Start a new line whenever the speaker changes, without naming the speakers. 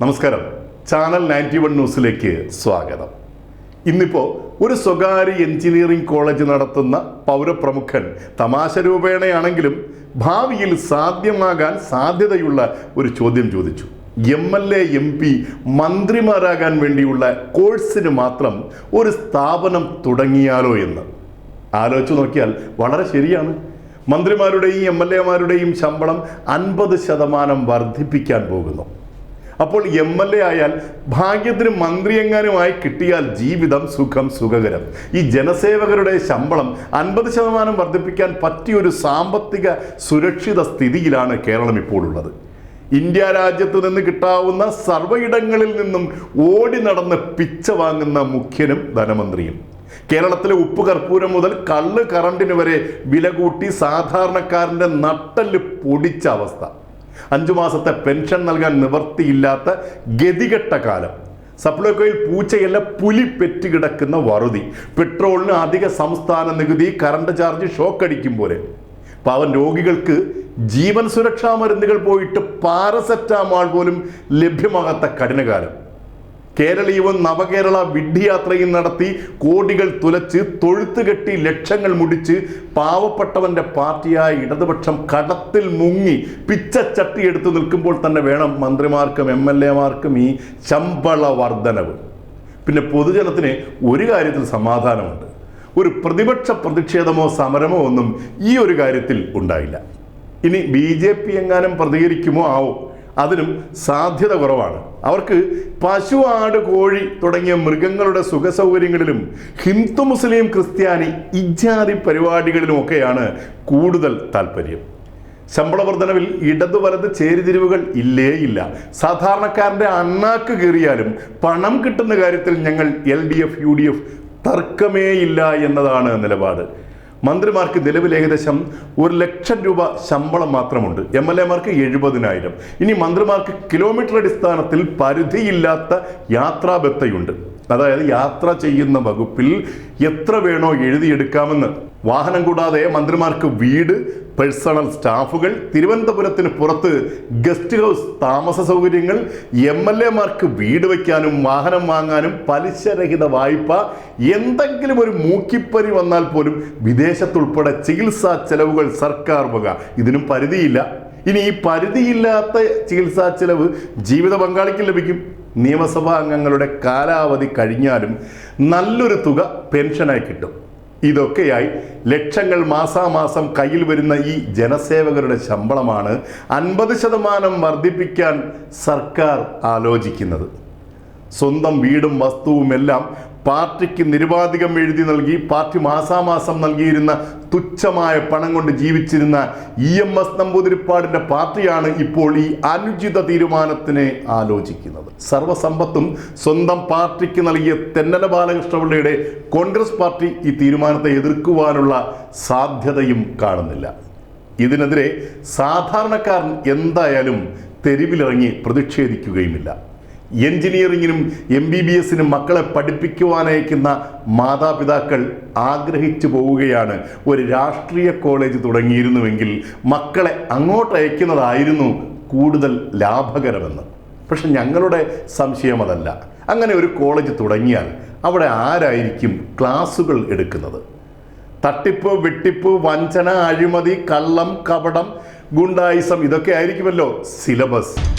നമസ്കാരം. Channel ninety one ന്യൂസിലേക്ക് സ്വാഗതം. ഇന്നിപ്പോൾ ഒരു സ്വകാര്യ എഞ്ചിനീയറിംഗ് കോളേജ് നടത്തുന്ന പൗരപ്രമുഖൻ തമാശ രൂപേണയാണെങ്കിലും ഭാവിയിൽ സാധ്യമാകാൻ സാധ്യതയുള്ള ഒരു ചോദ്യം ചോദിച്ചു. M L A M P മന്ത്രിമാരാകാൻ വേണ്ടിയുള്ള കോഴ്സിന് മാത്രം ഒരു സ്ഥാപനം തുടങ്ങിയാലോ എന്ന്. ആലോചിച്ച് നോക്കിയാൽ വളരെ ശരിയാണ്. മന്ത്രിമാരുടെയും എം എൽ എമാരുടെയും ശമ്പളം അൻപത് ശതമാനം വർദ്ധിപ്പിക്കാൻ പോകുന്നു. അപ്പോൾ എം എൽ എ ആയാൽ ഭാഗ്യത്തിന് മന്ത്രിയെങ്ങാനുമായി കിട്ടിയാൽ ജീവിതം സുഖം സുഖകരം. ഈ ജനസേവകരുടെ ശമ്പളം അൻപത് ശതമാനം വർദ്ധിപ്പിക്കാൻ പറ്റിയൊരു സാമ്പത്തിക സുരക്ഷിത സ്ഥിതിയിലാണ് കേരളം ഇപ്പോൾ ഉള്ളത് ഇന്ത്യ രാജ്യത്ത് നിന്ന് കിട്ടാവുന്ന സർവയിടങ്ങളിൽ നിന്നും ഓടി നടന്ന് പിച്ച വാങ്ങുന്ന മുഖ്യനും ധനമന്ത്രിയും. കേരളത്തിലെ ഉപ്പ് കർപ്പൂരം മുതൽ കള്ള് കറണ്ടിന് വരെ വില കൂട്ടി സാധാരണക്കാരന്റെ നട്ടൽ പൊടിച്ച അവസ്ഥ. അഞ്ചു മാസത്തെ പെൻഷൻ നൽകാൻ നിവർത്തിയില്ലാത്ത ഗതികെട്ട കാലം. സപ്ലൈകോയിൽ പൂച്ചയല്ല പുലി പെറ്റുകിടക്കുന്ന വറുതി. പെട്രോളിന് അധിക സംസ്ഥാന നികുതി കറണ്ട് ചാർജ് ഷോക്ക് അടിക്കും പോലെ പാവൻ രോഗികൾക്ക് ജീവൻ സുരക്ഷാ മരുന്നുകൾ പോയിട്ട് പാരസെറ്റാമോൾ പോലും ലഭ്യമാകാത്ത കഠിനകാലം. കേരളീയവും നവകേരള വിഡ്ഢിയാത്രയും നടത്തി കോടികൾ തുലച്ച് തൊഴുത്ത് കെട്ടി ലക്ഷങ്ങൾ മുടിച്ച് പാവപ്പെട്ടവന്റെ പാർട്ടിയായ ഇടതുപക്ഷം കടത്തിൽ മുങ്ങി പിച്ചച്ചട്ടി എടുത്തു നിൽക്കുമ്പോൾ തന്നെ വേണം മന്ത്രിമാർക്കും എം എൽ എമാർക്കും ഈ ശമ്പള വർധനവ് പിന്നെ പൊതുജനത്തിന് ഒരു കാര്യത്തിൽ സമാധാനമുണ്ട്. ഒരു പ്രതിപക്ഷ പ്രതിഷേധമോ സമരമോ ഒന്നും ഈ ഒരു കാര്യത്തിൽ ഉണ്ടായില്ല. ഇനി ബി ജെ പി എങ്ങാനും പ്രതികരിക്കുമോ? ആവോ? അതിനും സാധ്യത കുറവാണ്. അവർക്ക് പശു ആട് കോഴി തുടങ്ങിയ മൃഗങ്ങളുടെ സുഖസൗകര്യങ്ങളിലും ഹിന്ദു മുസ്ലിം ക്രിസ്ത്യാനി ഇജാതി പരിപാടികളിലുമൊക്കെയാണ് കൂടുതൽ താല്പര്യം. ശമ്പള വർധനവിൽ ഇടതു വലത് ചേരിതിരിവുകൾ ഇല്ലേ ഇല്ല സാധാരണക്കാരന്റെ അണ്ണാക്ക് കീറിയാലും പണം കിട്ടുന്ന കാര്യത്തിൽ ഞങ്ങൾ L D F U D F തർക്കമേയില്ല എന്നതാണ് നിലപാട്. മന്ത്രിമാർക്ക് നിലവിൽ ഏകദേശം ഒരു ലക്ഷം രൂപ ശമ്പളം മാത്രമുണ്ട്. എം എൽ എമാർക്ക് എഴുപതിനായിരം. ഇനി മന്ത്രിമാർക്ക് കിലോമീറ്റർ അടിസ്ഥാനത്തിൽ പരിധിയില്ലാത്ത യാത്രാബത്തയുണ്ട് അതായത് യാത്ര ചെയ്യുന്ന വകുപ്പിൽ എത്ര വേണോ എഴുതിയെടുക്കാമെന്ന്. വാഹനം കൂടാതെ മന്ത്രിമാർക്ക് വീട് പേഴ്സണൽ സ്റ്റാഫുകൾ തിരുവനന്തപുരത്തിന് പുറത്ത് ഗസ്റ്റ് ഹൗസ് താമസ സൗകര്യങ്ങൾ എം എൽ വീട് വയ്ക്കാനും വാഹനം വാങ്ങാനും പലിശരഹിത വായ്പ എന്തെങ്കിലും ഒരു മൂക്കിപ്പനി വന്നാൽ പോലും വിദേശത്തുൾപ്പെടെ ചികിത്സാ ചെലവുകൾ സർക്കാർ വക. ഇതിനും പരിധിയില്ല. ഇനി ഈ പരിധിയില്ലാത്ത ചികിത്സാ ചെലവ് ജീവിത പങ്കാളിക്ക് ലഭിക്കും. നിയമസഭാ അംഗങ്ങളുടെ കാലാവധി കഴിഞ്ഞാലും നല്ലൊരു തുക പെൻഷനായി കിട്ടും. ഇതൊക്കെയായി ലക്ഷങ്ങൾ മാസാമാസം കയ്യിൽ വരുന്ന ഈ ജനസേവകരുടെ ശമ്പളമാണ് അൻപത് ശതമാനം വർദ്ധിപ്പിക്കാൻ സർക്കാർ ആലോചിക്കുന്നത്. സ്വന്തം വീടും വസ്തുവും എല്ലാം പാർട്ടിക്ക് നിരുപാധികം എഴുതി നൽകി പാർട്ടി മാസാമാസം നൽകിയിരുന്ന തുച്ഛമായ പണം കൊണ്ട് ജീവിച്ചിരുന്ന ഇ എം എസ് നമ്പൂതിരിപ്പാടിന്റെ പാർട്ടിയാണ് ഇപ്പോൾ ഈ അനുചിത തീരുമാനത്തിനെ ആലോചിക്കുന്നത്. സർവസമ്പത്തും സ്വന്തം പാർട്ടിക്ക് നൽകിയ തെന്നല ബാലകൃഷ്ണപിള്ളയുടെ കോൺഗ്രസ് പാർട്ടി ഈ തീരുമാനത്തെ എതിർക്കുവാനുള്ള സാധ്യതയും കാണുന്നില്ല. ഇതിനെതിരെ സാധാരണക്കാരൻ എന്തായാലും തെരുവിലിറങ്ങി പ്രതിഷേധിക്കുകയുമില്ല. എഞ്ചിനീയറിങ്ങിനും എം ബി ബി എസിനും മക്കളെ പഠിപ്പിക്കുവാനയക്കുന്ന മാതാപിതാക്കൾ ആഗ്രഹിച്ചു പോവുകയാണ്. ഒരു രാഷ്ട്രീയ കോളേജ് തുടങ്ങിയിരുന്നുവെങ്കിൽ മക്കളെ അങ്ങോട്ട് അയക്കുന്നതായിരുന്നു കൂടുതൽ ലാഭകരമെന്ന്. പക്ഷെ ഞങ്ങളുടെ സംശയം അതല്ല. അങ്ങനെ ഒരു കോളേജ് തുടങ്ങിയാൽ അവിടെ ആരായിരിക്കും ക്ലാസുകൾ എടുക്കുന്നത്? തട്ടിപ്പ് വെട്ടിപ്പ് വഞ്ചന അഴിമതി കള്ളം കപടം ഗുണ്ടായിസം ഇതൊക്കെ ആയിരിക്കുമല്ലോ സിലബസ്.